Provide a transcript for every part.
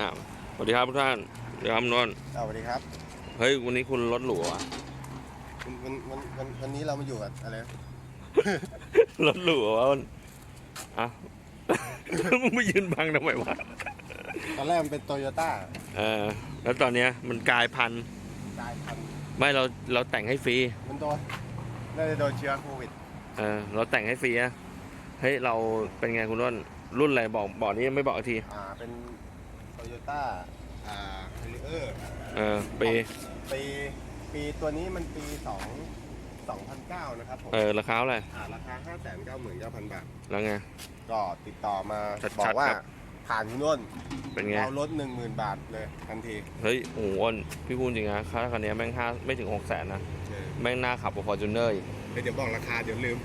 อ่าสวัสดีครับทุกท่านสวัสดีครับนนท์สวัสดีครับเฮ้ยวันนี้คุณรถหรูอะวันวันวันวันวันนี้เรามาอยู่กับอะไรนะรถหรูอะมันอะ มึงไม่ยืนบังทำไมวะตอนแรกมันเป็นโตโยต้าเออแล้วตอนเนี้ยมันกลายพันธุ์กลายพันธุ์ไม่เราเราแต่งให้ฟรีมันโดนน่าจะโดนเชื้อโควิดเออเราแต่งให้ฟรีอะเฮ้ยเราเป็นไงคุณนนท์รุ่นอะไรบอกบอกนี่ไม่บอกอีกทีอ่าเป็น โตโยต้าอ่าเฮลิเออร์เออปีปีปีตัวนี้มันปีสองสองพันเก้านะครับผมเออราคาเท่าไหร่อ่าราคาห้าแสนเก้าหมื่นเก้าพันบาท แล้วไง ก็ติดต่อมาชัดๆบอกว่าครับ ผ่านคุณนุ่นเป็นไงเราลดหนึ่งหมื่นบาทเลยทันทีเฮ้ยโอ้โหอ้วนพี่พูดจริงนะค่าคันนี้แม่งห้าไม่ถึงหกแสนนะ เออแม่งน่าขับกว่าฟอร์จูเนอร์อีกเฮ้ยเดี๋ยวบอกราคาเดี๋ยวลืม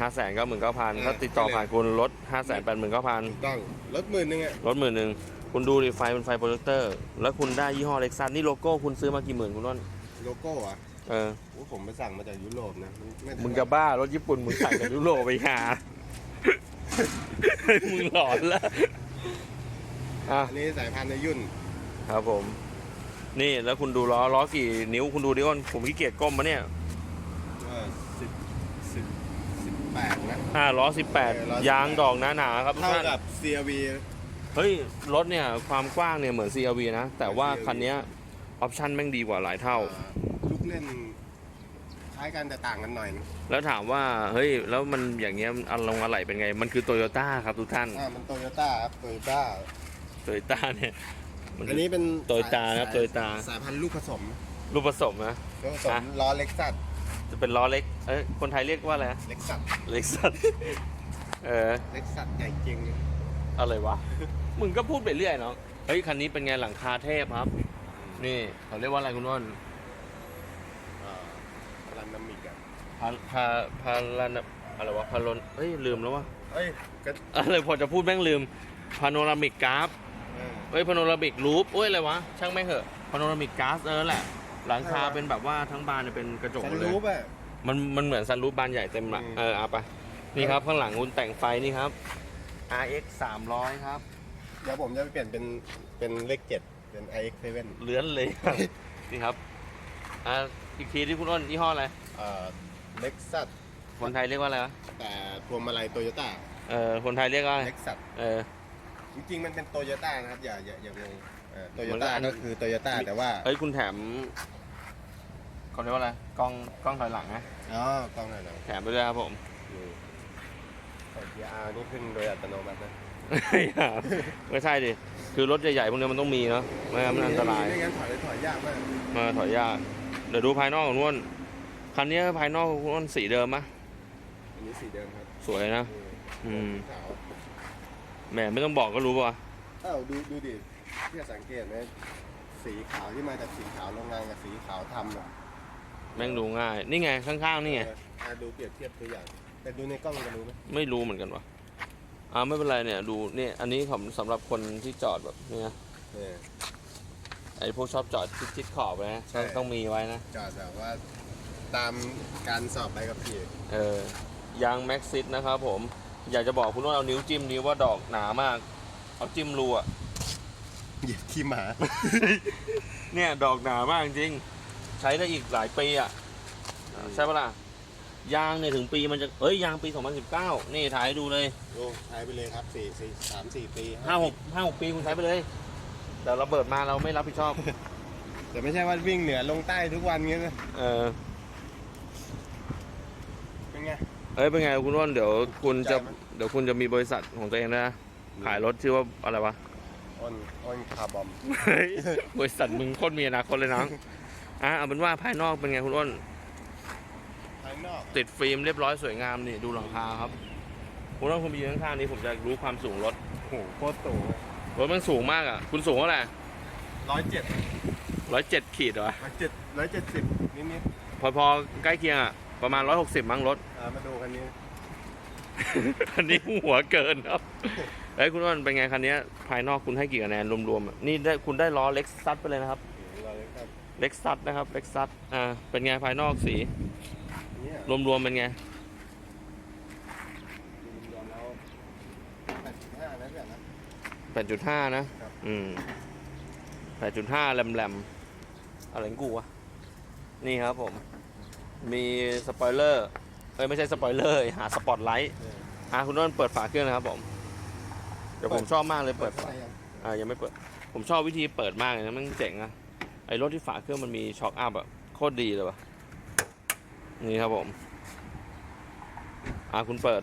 ห้าแสนก็หมื่นเก้าพันเออถ้าติดต่อผ่านคุณลดห้าแสนแปดหมื่นเก้าพันถูกต้องลดหมื่นหนึงอะ ลดหมื่นหนึ่ง คุณดูดิไฟเป็นไฟโปรเจคเตอร์ แล้วคุณได้ยี่ห้อเล็กซัสนี่โลโก้คุณซื้อมากี่หมื่นคุณน้นโลโก้อะเออโอ้ผมไปสั่งมาจากยุโรปนะนไมึงจะบ้ารถญี่ปุ่นมึงสั่งจากยุโรปไปหา มึงหลอนแล้วอะ อันนี้สายพันธุ์ในยุ่นครับผม นี่แล้วคุณดูล้อล้อกี่นิ้วคุณดูดิอ้นผมขี้เกียจก้มมาเนี่ยเออสิบสิบสิบแปดนะ อ่าล้อสิบแปดเออล้อ18 ยางดอกหนาๆครับทุกเท่าท่านกับ CRV เฮ้ย รถเนี่ย ความกว้างเนี่ยเหมือน CRV นะ แต่ว่า CRV คันเนี้ยออปชั่นแม่งดีกว่าหลายเท่าอ่าลูกเล่นคล้ายกันแต่ต่างกันหน่อยนึงแล้วถามว่า เฮ้ย แล้วมันอย่างเงี้ยอารมณ์อะไรเป็นไง มันคือโตโยต้าครับทุกท่านอ่ามันโตโยต้าครับโตโยต้าโตโยต้าเนี่ยมันอันนี้เป็น Toyota นะครับสาย Toyota สายพันธุ์ลูกผสมรูปผสมนะลูกผสมอะล้อเล็กซัสจะเป็นล้อเล็กเอ้ยคนไทยเรียกว่าอะไรนะเล็กซัสเล็กสัสเออเล็กซัสใหญ่จริงอะไรวะ มึงก็พูดไปเรื่อยเนาะเฮ้ยคันนี้เป็นไงหลังคาเทพครับ นี่เขาเรียกว่าอะไรคุณอ้นอ่ารันนามิกอะพาพาพาลานอะไรวะพาลนเฮ้ยลืมแล้ววะเฮ้ยก็อะไรพอจะพูดแม่งลืมพาโนรามิกกราฟเออเฮ้ยพาโนรามิกรูปเอ้ยอะไรวะช่างแม่งเหอะพาโนรามิกกราฟเออแหละ หลังคาใช่ปะเป็นแบบว่าทั้งบานเนี่ยเป็นกระจกหซัมนดเลยรูปอะมันมันเหมือนซันรูปบานใหญ่เต็มละอืม เออเอาไปนี่ครับข้างหลังคุณแต่งไฟนี่ครับ RX 300ครับ เดี๋ยวผมจะไปเปลี่ยนเป็นเป็นเลขเจ็ดเป็น iX7 เลื้อนเลยครับนี่ครับอ่าอีกทีที่คุณอ้นยี่ห้ออะไรเอ่อเล็กซัสคนไทยเรียกว่าอะไรวะแต่พวงมาลัยโตโยต้าเออคนไทยเรียกว่าอะไรเล็กซัสเออ จริงๆ มันเป็นโตโยต้านะครับ อย่าอย่าอย่างงโตโยมันก็ต้าอันก็คือโตโยต้าแต่ว่าเฮ้ยคุณแถมเขาเรียกว่าอะไรกล้องกล้องถอยหลังนะอ๋อกล้องหน่อยนะแถมไปด้วยครับผมใส่เกียร์ R นี่ขึ้นโดยอัตโนมัตินะ ไม่ใช่ดิ คือรถใหญ่ๆพวกนี้มันต้องมีเนาะไม่งั้นมันอันตรายไม่งั้นถอยเลยถอยยากมากมาถอยยาก เดี๋ยวดูภายนอกของนุ่นคันนี้ภายนอกของนุ่นสีเดิมปะอันนี้สีเดิมครับ สวยนะ อืมขาวแหมไม่ต้องบอกก็รู้ป่ะเอ้าดูดูดิที่สังเกตไหมสีขาวที่มาจากสีขาวโรงงานกับสีขาวทำอะแม่งดูง่าย นี่ไงข้างๆนี่ไงเอออะดูเปรียบเทียบตัวอย่าง แต่ดูในกล้องจะรู้ไหมไม่รู้เหมือนกันวะ อ่าไม่เป็นไรเนี่ยดูเนี่ยอันนี้ผมสำหรับคนที่จอดแบบเนี่ยเออไอ้พวกชอบจอดชิดๆขอบนะใช่ ต้องต้องมีไว้นะ จอดแบบว่าตามการสอบใบขับขี่เออยางแม็กซิสนะครับผม อยากจะบอกคุณว่าเอานิ้วจิ้มนิ้วว่าดอกหนามาก เอาจิ้มรูอะเหยียบขี้หมาเนี่ยดอกหนามากจริง ใช้ได้อีกหลายปีอะใช่ปะล่ะ ยางเนี่ยถึงปีมันจะเอ้ยยางปี 2019 นี่ถ่ายให้ดูเลยโอ้ใช้ไปเลยครับสี่สี่สามสี่ปี5 6 5 6ปีคุณใช้ไปเลย แต่ระเบิดมาเราไม่รับผิดชอบ แต่ไม่ใช่ว่าวิ่งเหนือลงใต้ทุกวันเงี้ยนะเออเป็นไง เอ้ยเป็นไงคุณว่านเดี๋ยวคุณจะภูมิใจไหมเดี๋ยวคุณจะมีบริษัทของตัวเองนะ ขายรถชื่อว่าอะไรวะ อ้นอ้นคาร์บอม เฮ้ยบริษัทมึงโคตรมีอนาคตเลยน้องอะเอาเป็นว่าภายนอกเป็นไงคุณอ้นภายนอก ติดฟิล์มเรียบร้อยสวยงามนี่ดูหลังคาครับคุณต้องคุณไปยืนข้างๆนี้ผมจะรู้ความสูงรถโอ้โหโคตรสูงรถมันสูงมากอะ คุณสูงเท่าไหร่ร้อยเจ็ดร้อยเจ็ดขีดเหรอร้อยเจ็ดร้อยเจ็ดสิบนิดนิดพอพอใกล้เคียงอะประมาณร้อยหกสิบมั้งรถๆอ่ามาดูคันนี้คันนี้หัวเกินครับเอ้ยคุณอ้นเป็นไงคันนี้ภายนอกคุณให้กี่คะแนนรวมๆอะนี่ได้คุณได้ล้อเล็กซัสไปเลยนะครับเราเลยครับเล็กซัสนะครับเล็กซัสอ่าเป็นไงภายนอกสี เนี่ยรวมๆเป็นไง รวมแล้วแปดสิบห้านะเพื่อนนะ แปดจุดห้านะ ครับ อืม8.5แรมแรมๆอะไรของกูวะ นี่ครับผม มีสปอยเลอร์ เอ้ยไม่ใช่สปอยเลอร์ หาสปอตไลท์ เอออะคุณต้นเปิดฝาเครื่องนะครับผม เดี๋ยวผมชอบมากเลยเปิดข้างฝาในยังอ่ายังไม่เปิด ผมชอบวิธีเปิดมากเลยนะมันเจ๋งอะไอรถที่ฝาเครื่องมันมีช็อคอัพอะโคตรดีเลยวะ นี่ครับผม อ่าคุณเปิด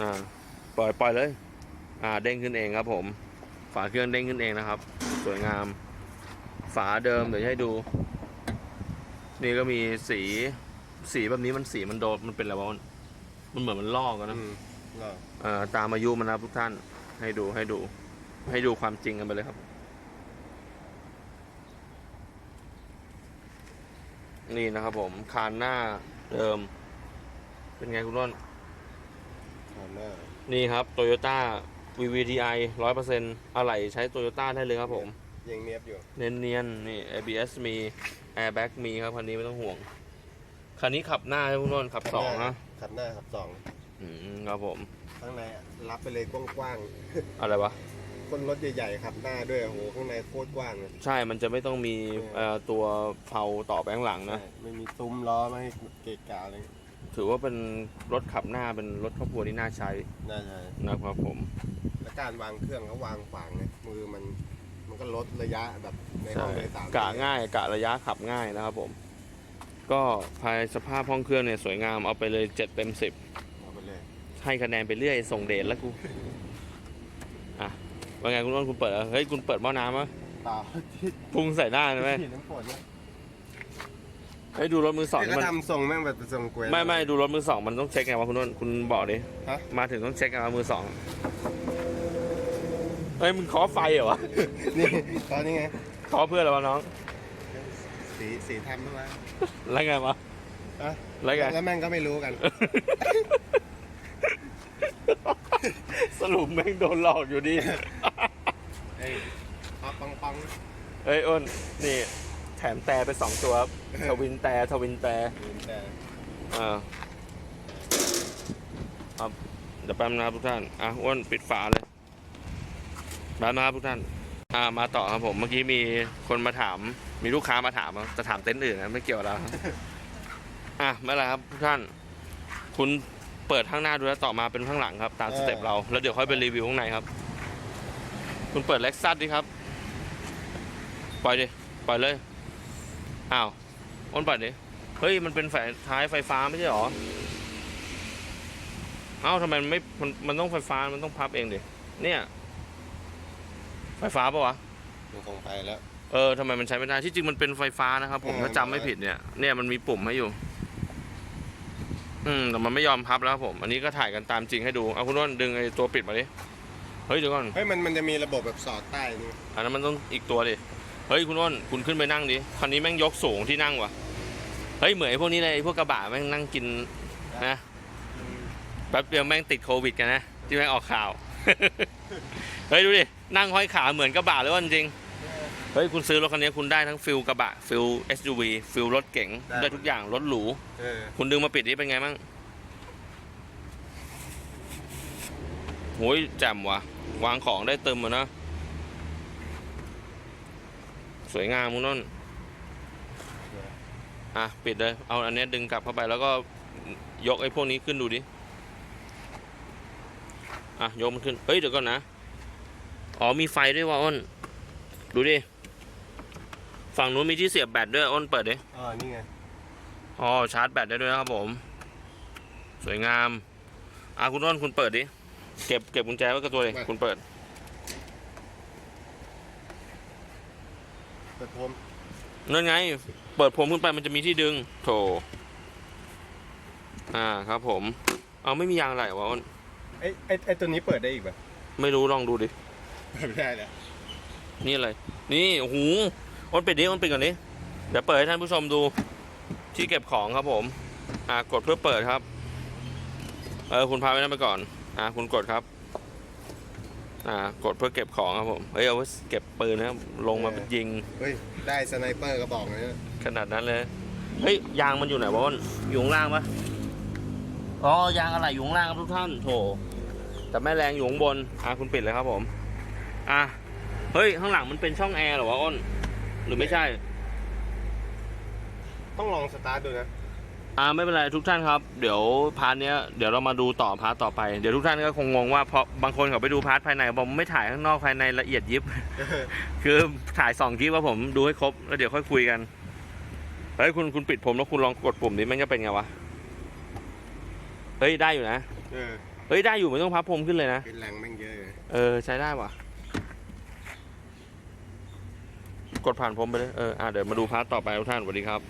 อ่า ปล่อยปล่อยเลย อ่า เด้งขึ้นเองครับผม ฝาเครื่องเด้งขึ้นเองนะครับ สวยงาม ฝาเดิมเดี๋ยวให้ดู นี่ก็มีสี สีแบบนี้มันสีมันโดนมันเป็นอะไรวะมันมันเหมือนมันลอกอะนะอืมเหรอเอ่อตามอายุมันนะครับทุกท่าน ให้ดูให้ดู ให้ดูความจริงกันไปเลยครับ นี่นะครับผมคานหน้าเดิม เป็นไงคุณร่นข้างหน้านี่ครับ Toyota VVTi 100%อะไหล่ใช้ Toyota ได้เลยครับผม ยังเนียบอยู่ เนียนๆนี่ ABS มี Airbag มีครับ คันนี้ไม่ต้องห่วง คันนี้ขับหน้าใช่ไหมคุณร่นขับสองนะขับหน้าขับสองอืมครับผม ข้างในรับไปเลยกว้างอะไรวะๆ คนรถใหญ่ๆขับหน้าด้วยโอ้โหข้างในโคตรกว้างเลยใช่มันจะไม่ต้องมีเออเอ่อตัวเผาต่อไปข้างหลังนะใช่ไม่มีซุ้มล้อไม่ให้เกะกะเลยถือว่าเป็นรถขับหน้าเป็นรถครอบครัวที่น่าใช้น่าใช่นะครับผม และการวางเครื่องเขาวางขวางเนี่ยมือมันมันก็ลดระยะแบบในห้ใช่องโดยสารกะง่ายกะระยะขับง่ายนะครับผม ก็ภายสภาพห้องเครื่องเนี่ยสวยงามเอาไปเลย7เต็มเอาไปเลย10ให้คะแนนไปเรื่อยส่งเดชแล้วกูอะ ว่าไงคุณต้นคุณเปิดเหรอเฮ้ยคุณเปิดหม้อน้ำมะเปล่าที่พุ่งใส่หน้าใช่ไหมที่น้ำฝนเนี่ยเฮ้ยดูรถมือสองที่นี่เขามันทำทรงแม่งแบบทรงกล้วย ไม่ไม่ดูรถมือสองมันต้องเช็คไงวะคุณต้นคุณบอกดิฮะ มาถึงต้องเช็คไงวะมือสองเฮ้ยมึงเคอไฟเหรอวะนี่ตอนนี้ไงเคอเพื่ออะไรวะน้องสีสีทำด้วยวะแล้วไงวะอะแล้วไง แล้วแม่งก็ไม่รู้กัน สรุปแม่งโดนหลอกอยู่ดี ไอ้ปังปังปังเอ้ยอ้นนี่ แถมแต่ไปสองตัวครับทวินแต่ทวินแต่ลืมแต่อ่าครับเดี๋ยวแป๊บนะครับทุกท่านอะอ้นปิดฝาเลยแป๊บนะครับทุกท่าน อ่ามาต่อครับผมเมื่อกี้มีคนมาถาม มีลูกค้ามาถามว่าจะถามเต็นท์อื่นนะไม่เกี่ยวกับเราครับอะไม่เป็นไรครับทุกท่าน คุณเปิดข้างหน้าดูแล้วต่อมาเป็นข้างหลังครับ ตามสเต็ปเราแล้วเดี๋ยวค่อยไปรีวิวข้างในครับ คุณเปิดเล็กซัสดิครับ ปล่อยดิ ปล่อยเลย อ้าวอ้นปล่อยดิ เฮ้ย มันเป็นไฟท้ายไฟฟ้าไม่ใช่หรอ เอ้าทำไมมันไม่ มันมันต้องไฟฟ้า มันต้องพับเองดิ เนี่ย ไฟฟ้าปะวะมันคงไปแล้ว เออทำไมมันใช้ไม่ได้ ที่จริงมันเป็นไฟฟ้านะครับผมเออถ้าจำไม่ผิดเนี่ย เนี่ยมันมีปุ่มให้อยู่ อืมแต่มันไม่ยอมพับแล้วครับผม อันนี้ก็ถ่ายกันตามจริงให้ดู เอาคุณอ้นดึงไอ้ตัวปิดมาดิเฮ้ยเดี๋ยวก่อน เฮ้ยมันมันจะมีระบบแบบสอดใต้นี่อันนั้นมันต้องอีกตัวดิ เฮ้ยคุณอ้นคุณขึ้นไปนั่งดิ คันนี้แม่งยกสูงที่นั่งว่ะ เฮ้ยเหมือนไอ้พวกนี้เลยไอ้พวกกระบะแม่งนั่งกินนะแป๊บเดียวแม่งติดโควิดกันนะที่แม่งออกข่าว เฮ้ยดูดิ นั่งห้อยขาเหมือนกระบะเลยว่าจริงๆเฮ้ยคุณซื้อรถคันนี้คุณได้ทั้งฟิลกระบะฟิล SUV ฟิลรถเก๋งได้ทุกอย่างรถหรู เออคุณดึงมาปิดนี่เป็นไงมั่งโหยแจ่มว่ะ วางของได้เติมมานะ สวยงามมุงนนอะ ปิดเลย เอาอันเนี้ยดึงกลับเข้าไปแล้วก็ยกไอ้พวกนี้ขึ้นดูดิ อะ ยกมันขึ้น เฮ้ย เดี๋ยวก่อนนะ อ๋อมีไฟด้วยว่ะอ้น ดูดิ ฝั่งนู้นมีที่เสียบแบตด้วยอ้นเปิดดิอ๋อนี่ไง อ๋อชาร์จแบตได้ด้วยนะครับผม สวยงาม อะคุณต้นคุณเปิดดิ เก็บเก็บกุญแจไว้กับตัวเลยคุณเปิด เปิดพรมนั่นไง เปิดผมขึ้นไปมันจะมีที่ดึงโถอ่าครับผม เอาไม่มียางอะไรวะอ้นไอ้ไอ้ไอ้ตัวนี้เปิดได้อีกป่ะไม่รู้ลองดูดิ เปิดไม่ได้เลยนี่อะไร นี่โอ้โหอ้นปิดดิอ้นปิดก่อนดิเดี๋ยวเปิดให้ท่านผู้ชมดูที่เก็บของครับผม อ่ากดเพื่อเปิดครับ เออคุณพาไปนั่นไปก่อน อ่าคุณกดครับ อ่ากดเพื่อเก็บของครับผมเฮ้ยเอาไว้เก็บปืนนะครับลงมาเป็นยิง เฮ้ย ได้สไนเปอร์กระบอกเลยนะขนาดนั้นเลย เฮ้ย ยางมันอยู่ไหนวะอ้นอยู่ข้างล่างปะอ๋อยางอะไรอยู่ข้างล่างครับทุกท่านโถแต่แม่แรงอยู่ข้างบน อะคุณปิดเลยครับผม อะเฮ้ย ข้างหลังมันเป็นช่องแอร์เหรอวะอ้น หรือไม่ใช่ ต้องลองสตาร์ทดูนะ อ่าไม่เป็นไรทุกท่านครับ เดี๋ยวพาร์ทเนี้ยเดี๋ยวเรามาดูต่อพาร์ทต่อไปเดี๋ยวทุกท่านก็คงงงว่าเพราะบางคนเขาไปดูพาร์ทภายในบอกไม่ถ่ายข้างนอกภายในละเอียดยิบ คือถ่ายสองคลิปว่าผมดูให้ครบแล้วเดี๋ยวค่อยคุยกันเฮ้ยคุณคุณปิดผมแล้วคุณลองกดปุ่มนี้มันจะเป็นไงวะเฮ้ยได้อยู่นะเออเฮ้ยได้อยู่ไม่ต้องพับผมขึ้นเลยนะเป็นแรงแม่งเยอะเลยเออใช้ได้ว่ะกดผ่านผมไปเลยเอออะเดี๋ยวมาดูพาร์ทต่อไปทุกท่านสวัสดีครับ